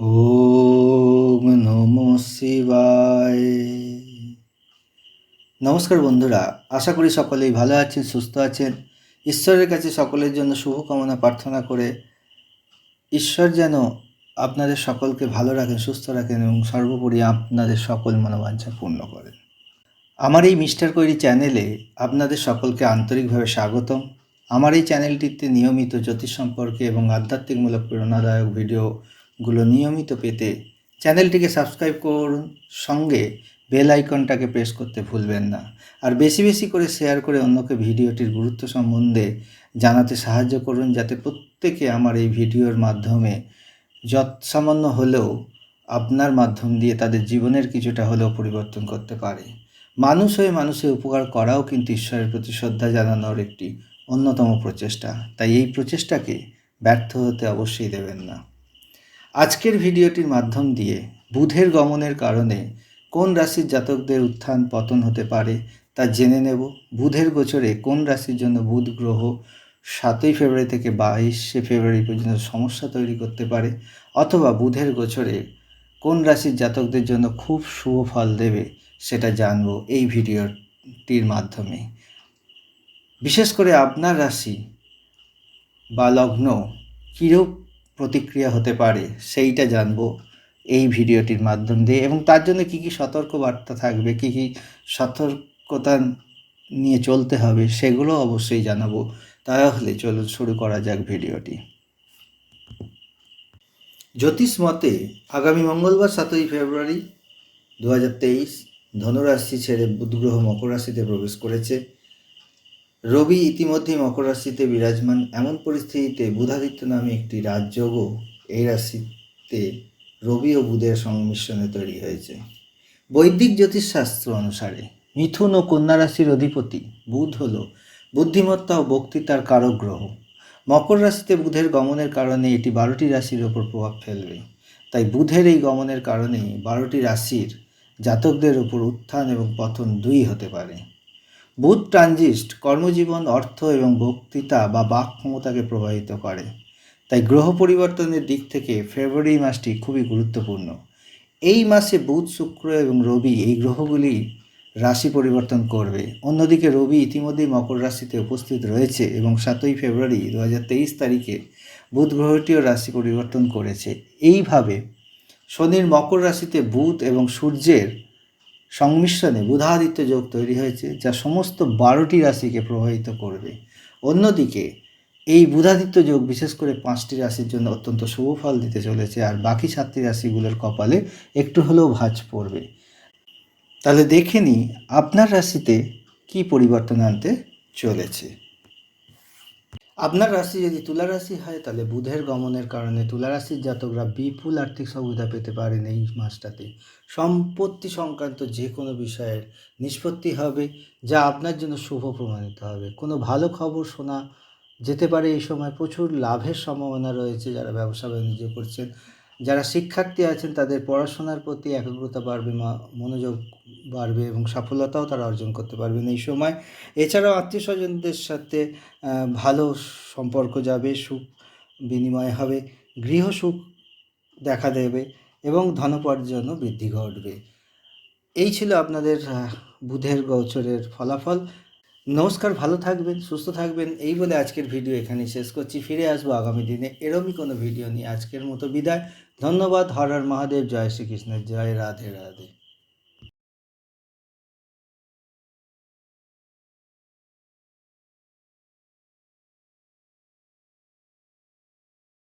ওম নম শিবায়। নমস্কার বন্ধুরা, আশা করি সকলেই ভালো আছেন, সুস্থ আছেন। ঈশ্বরের কাছে সকলের জন্য শুভকামনা প্রার্থনা করে ঈশ্বর যেন আপনাদের সকলকে ভালো রাখেন, সুস্থ রাখেন এবং সর্বোপরি আপনাদের সকল মনোবাঞ্ছা পূর্ণ করেন। আমার এই মিস্টার কৈরি চ্যানেলে আপনাদের সকলকে আন্তরিকভাবে স্বাগতম। আমার এই চ্যানেলটিতে নিয়মিত জ্যোতিষ সম্পর্কে এবং আধ্যাত্মিকমূলক প্রেরণাদায়ক ভিডিওগুলো নিয়মিত পেতে চ্যানেলটিকে সাবস্ক্রাইব করুন। সঙ্গে বেল আইকনটাকে প্রেস করতে ভুলবেন না। আর বেশি বেশি করে শেয়ার করে অন্যকে ভিডিওটির গুরুত্ব সম্বন্ধে জানাতে সাহায্য করুন, যাতে প্রত্যেকে আমার এই ভিডিওর মাধ্যমে যৎ সামান্য হলেও আপনার মাধ্যম দিয়ে তাদের জীবনের কিছুটা হলেও পরিবর্তন করতে পারে। মানুষ হয়ে মানুষের উপকার করাও কিন্তু ঈশ্বরের প্রতি শ্রদ্ধা জানানোর একটি অন্যতম প্রচেষ্টা। তাই এই প্রচেষ্টাকে ব্যর্থ হতে অবশ্যই দেবেন না। আজকের ভিডিওটির মাধ্যম দিয়ে বুধের গমনের কারণে কোন রাশির জাতকদের উত্থান পতন হতে পারে তা জেনে নেব। বুধের গোচরে কোন রাশির জন্য বুধ গ্রহ সাতই ফেব্রুয়ারি থেকে বাইশে ফেব্রুয়ারি পর্যন্ত সমস্যা তৈরি করতে পারে অথবা বুধের গোচরে কোন রাশির জাতকদের জন্য খুব শুভ ফল দেবে সেটা জানব এই ভিডিওটির মাধ্যমে। বিশেষ করে আপনার রাশি বা লগ্ন কীরূপ প্রতিক্রিয়া হতে পারে, সেইটা জানব এই ভিডিওটির মাধ্যম দিয়ে। এবং তার জন্য কী কী সতর্ক বার্তা থাকবে, কী কী সতর্কতা নিয়ে চলতে হবে, সেগুলো অবশ্যই জানাব। তাহলে চলুন শুরু করা যাক ভিডিওটি। জ্যোতিষ মতে, আগামী মঙ্গলবার সাতই ফেব্রুয়ারি দু হাজার তেইশ ধনুরাশি ছেড়ে বুধ গ্রহ মকর রাশিতে প্রবেশ করেছে। রবি ইতিমধ্যেই মকর রাশিতে বিরাজমান। এমন পরিস্থিতিতে বুধাদিত্য নামে একটি রাজযোগও এই রাশিতে রবি ও বুধের সংমিশ্রণে তৈরি হয়েছে। বৈদিক জ্যোতিষশাস্ত্র অনুসারে মিথুন ও কন্যা রাশির অধিপতি বুধ হল বুদ্ধিমত্তা ও বক্তৃতার কারক গ্রহ। মকর রাশিতে বুধের গমনের কারণে এটি বারোটি রাশির ওপর প্রভাব ফেলবে। তাই বুধের এই গমনের কারণে বারোটি রাশির জাতকদের ওপর উত্থান এবং পতন দুই হতে পারে। বুধ ট্রানজিস্ট কর্মজীবন, অর্থ এবং বক্তৃতা বা বাক ক্ষমতাকে প্রভাবিত করে। তাই গ্রহ পরিবর্তনের দিক থেকে ফেব্রুয়ারি মাসটি খুবই গুরুত্বপূর্ণ। এই মাসে বুধ, শুক্র এবং রবি এই গ্রহগুলি রাশি পরিবর্তন করবে। অন্যদিকে রবি ইতিমধ্যেই মকর রাশিতে উপস্থিত রয়েছে এবং সাতই ফেব্রুয়ারি দু তেইশ তারিখে বুধ গ্রহটিও রাশি পরিবর্তন করেছে। এইভাবে শনির মকর রাশিতে বুধ এবং সূর্যের সংমিশ্রণে বুধাদিত্য যোগ তৈরি হয়েছে, যা সমস্ত বারোটি রাশিকে প্রভাবিত করবে। অন্যদিকে, এই বুধাদিত্য যোগ বিশেষ করে পাঁচটি রাশির জন্য অত্যন্ত শুভ ফল দিতে চলেছে, আর বাকি সাতটি রাশিগুলোর কপালে একটু হলেও ভাঁজ পড়বে। তাহলে দেখে নিই, আপনার রাশিতে কি পরিবর্তন আনতে চলেছে। আপনার রাশি যদি তুলা রাশি হয়, তাহলে বুধের গমনের কারণে তুলা রাশির জাতকরা বিপুল আর্থিক সুবিধা পেতে পারেন এই মাসটাতে। সম্পত্তি সংক্রান্ত যে কোনো বিষয়ের নিষ্পত্তি হবে, যা আপনার জন্য শুভ প্রমাণিত হবে। কোনো ভালো খবর শোনা যেতে পারে এই সময় প্রচুর লাভের সম্ভাবনা রয়েছে যারা ব্যবসা বাণিজ্য করছেন। যারা শিক্ষার্থী আছেন, তাদের পড়াশোনার প্রতি একাগ্রতা বাড়বে মনোযোগ বাড়বে এবং সফলতাও তারা অর্জন করতে পারবেন এই সময়। এছাড়াও আত্মীয় স্বজনদের সাথে ভালো সম্পর্ক যাবে, সুখ বিনিময় হবে, গৃহ সুখ দেখা দেবে এবং ধনোপার্জনও বৃদ্ধি ঘটবে। এই ছিল আপনাদের বুধের গোচরের ফলাফল। নমস্কার, ভালো থাকবেন, সুস্থ থাকবেন, এই বলে আজকের ভিডিও এখানেই শেষ করছি। ফিরে আসব আগামী দিনে এরমই কোনো ভিডিও নিয়ে। আজকের মতো বিদায়। ধন্যবাদ। হর হর মহাদেব। জয় শ্রীকৃষ্ণের। জয় রাধে রাধে।